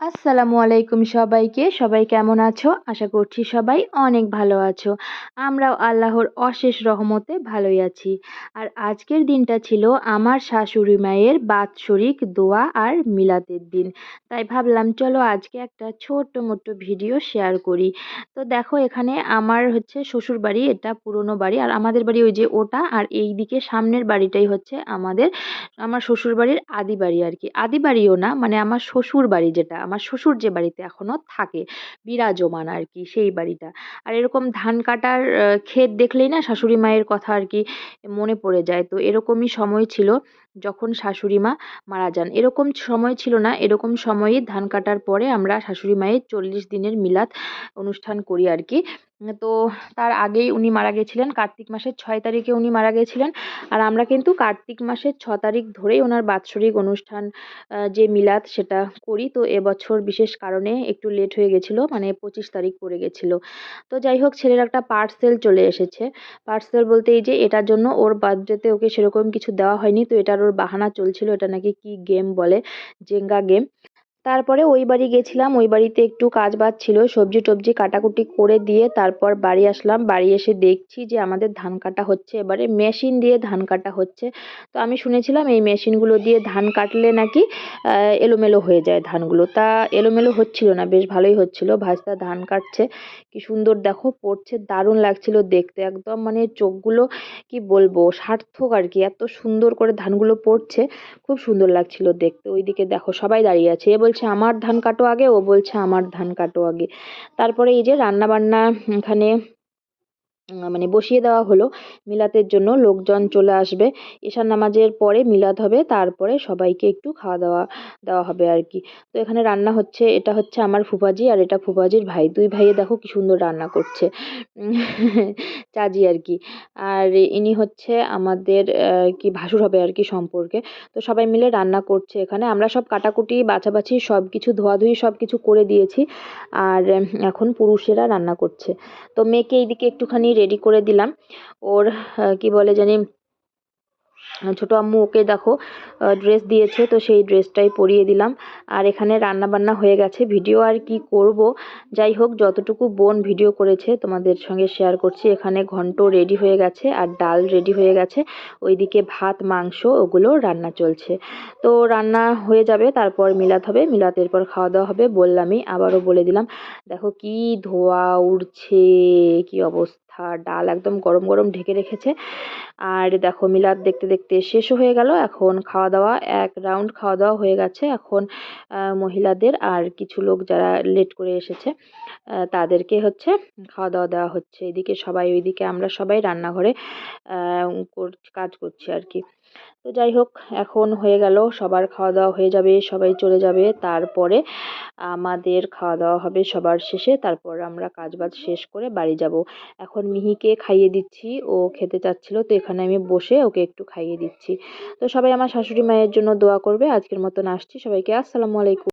আসসালামু আলাইকুম সবাইকে। সবাই কেমন আছো? আশা করছি সবাই অনেক ভালো আছো। আমরাও আল্লাহর অশেষ রহমতে ভালোই আছি। আর আজকের দিনটা ছিল আমার শাশুড়ি মায়ের বাৎসরিক দোয়া আর মিলাদের দিন। তাই ভাবলাম, চলো আজকে একটা ছোট্ট মোট্ট ভিডিও শেয়ার করি। তো দেখো, এখানে আমার হচ্ছে শ্বশুর বাড়ি, এটা পুরনো বাড়ি। আর আমাদের বাড়ি ওই যে ওটা, আর এই দিকে সামনের বাড়িটাই হচ্ছে আমাদের, আমার শ্বশুর বাড়ির আদি বাড়ি আর কি। আদি বাড়িও না মানে আমার শ্বশুর বাড়ি যেটা আমার শ্বশুর যে বাড়িতে এখনও থাকে, বিরাজমান আর কি সেই বাড়িটা। আর এরকম ধান কাটার ক্ষেত দেখলেই না শাশুড়ি মায়ের কথা আর কি মনে পড়ে যায়। তো এরকমই সময় ছিল। যখন শাশুড়ি মা মারা যান। এরকম সময় ছিল না। এরকম সময়ই ধান কাটার পরে আমরা শাশুড়ি মায়ের চল্লিশ দিনের মিলাদ অনুষ্ঠান করি আর কি। তো তার আগেই উনি মারা গেছিলেন। কার্তিক মাসের ছয় তারিখে উনি মারা গেছিলেন। আর আমরা কিন্তু কার্তিক মাসের ছ তারিখ ধরেই ওনার বাৎসরিক অনুষ্ঠান যে মিলাদ সেটা করি। তো এবছর বিশেষ কারণে একটু লেট হয়ে গেছিল মানে পঁচিশ তারিখ পড়ে গেছিল। তো যাই হোক, ছেলের একটা পার্সেল চলে এসেছে। পার্সেল বলতে এই যে এটার জন্য ওর বার্থডেতে ওকে সেরকম কিছু দেওয়া হয়নি। তো এটার বাহানা চলছিল এটা নাকি কি গেম বলে? জেঙ্গা গেম তারপরে ওই বাড়ি গেছিলাম, ওই বাড়িতে একটু কাজ বাজ ছিল, সবজি টবজি কাটাকুটি করে দিয়ে তারপর বাড়ি আসলাম। বাড়ি এসে দেখছি যে আমাদের ধান কাটা হচ্ছে, এবারে মেশিন দিয়ে ধান কাটা হচ্ছে। তো আমি শুনেছিলাম এই মেশিনগুলো দিয়ে ধান কাটলে নাকি এলোমেলো হয়ে যায় ধানগুলো। তা এলোমেলো হচ্ছিল না, বেশ ভালোই হচ্ছিল। ভাজদা ধান কাটছে, কি সুন্দর দেখো, পড়ছে, দারুণ লাগছিল দেখতে একদম। মানে চোখগুলো, কি বলব, সার্থক আর কি, এত সুন্দর করে ধানগুলো পড়ছে, খুব সুন্দর লাগছিল দেখতে। ওইদিকে দেখো সবাই দাঁড়িয়ে আছে। এ বলছে, আমার ধান কাটো আগে, ও বলছে, আমার ধান কাটো আগে। তারপরে এই যে রান্না বান্না এখানে মানে বসিয়ে দেওয়া হলো। মিলাতের জন্য লোকজন চলে আসবে। ঈশান নামাজের পরে মিলাদ হবে, তারপরে সবাইকে একটু খাওয়া দাওয়া, দেওয়া হবে আর কি। তো এখানে রান্না হচ্ছে, এটা হচ্ছে আমার ফুফাজি আর এটা ফুফাজির ভাই। দুই ভাইয়ে দেখো কি সুন্দর রান্না করছে। চাজি আর কি। আর ইনি হচ্ছে আমাদের কি ভাসুর হবে আর কি সম্পর্কে। তো সবাই মিলে রান্না করছে এখানে। আমরা সব কাটাকুটি, বাছাবাছি সব কিছু ধোয়াধুয়ি সব কিছু করে দিয়েছি। আর এখন পুরুষেরা রান্না করছে। তো মেয়েকে এইদিকে একটুখানি রেডি করে দিলাম। ওর কি বলে জানি ছোটো আম্মু ওকে দেখো ড্রেস দিয়েছে, তো সেই ড্রেসটাই পরিয়ে দিলাম। আর এখানে রান্না বান্না হয়ে গেছে। ভিডিও আর কি করব? যাই হোক, যতটুকু বোন ভিডিও করেছে, তোমাদের সঙ্গে শেয়ার করছি। এখানে ঘন্ট রেডি হয়ে গেছে আর ডাল রেডি হয়ে গেছে। ওইদিকে ভাত, মাংস ওগুলো রান্না চলছে। তো রান্না হয়ে যাবে, তারপর মিলাত হবে। মিলাতের পর খাওয়া দাওয়া হবে, বললামই, আবারও বলে দিলাম। দেখো কি ধোয়া উড়ছে, কি অবস্থা। ডাল একদম গরম গরম ঢেকে রেখেছে। আর দেখো মিলাত দেখতে দেখতে দেখতে শেষও হয়ে গেল। এখন খাওয়া দাওয়া, এক রাউন্ড খাওয়া দাওয়া হয়ে গেছে। এখন মহিলাদের আর কিছু লোক যারা লেট করে এসেছে তাদেরকে হচ্ছে খাওয়া দাওয়া দেওয়া হচ্ছে। এদিকে সবাই, ওইদিকে আমরা সবাই রান্নাঘরে কাজ করছি আর কি। তো যাই হোক, এখন হয়ে গেল, সবার খাওয়া দাওয়া হয়ে যাবে, সবাই চলে যাবে। তারপরে আমাদের খাওয়া দাওয়া হবে সবার শেষে, তারপর আমরা কাজ বাজ শেষ করে বাড়ি যাব। এখন মিহিকে খাইয়ে দিচ্ছি, ও খেতে চাচ্ছিল, তো এখানে আমি বসে ওকে একটু খাইয়ে দিচ্ছি। তো সবাই আমার শাশুড়ি মায়ের জন্য দোয়া করবে, আজকের মতন আসছি, সবাইকে আসসালামু আলাইকুম।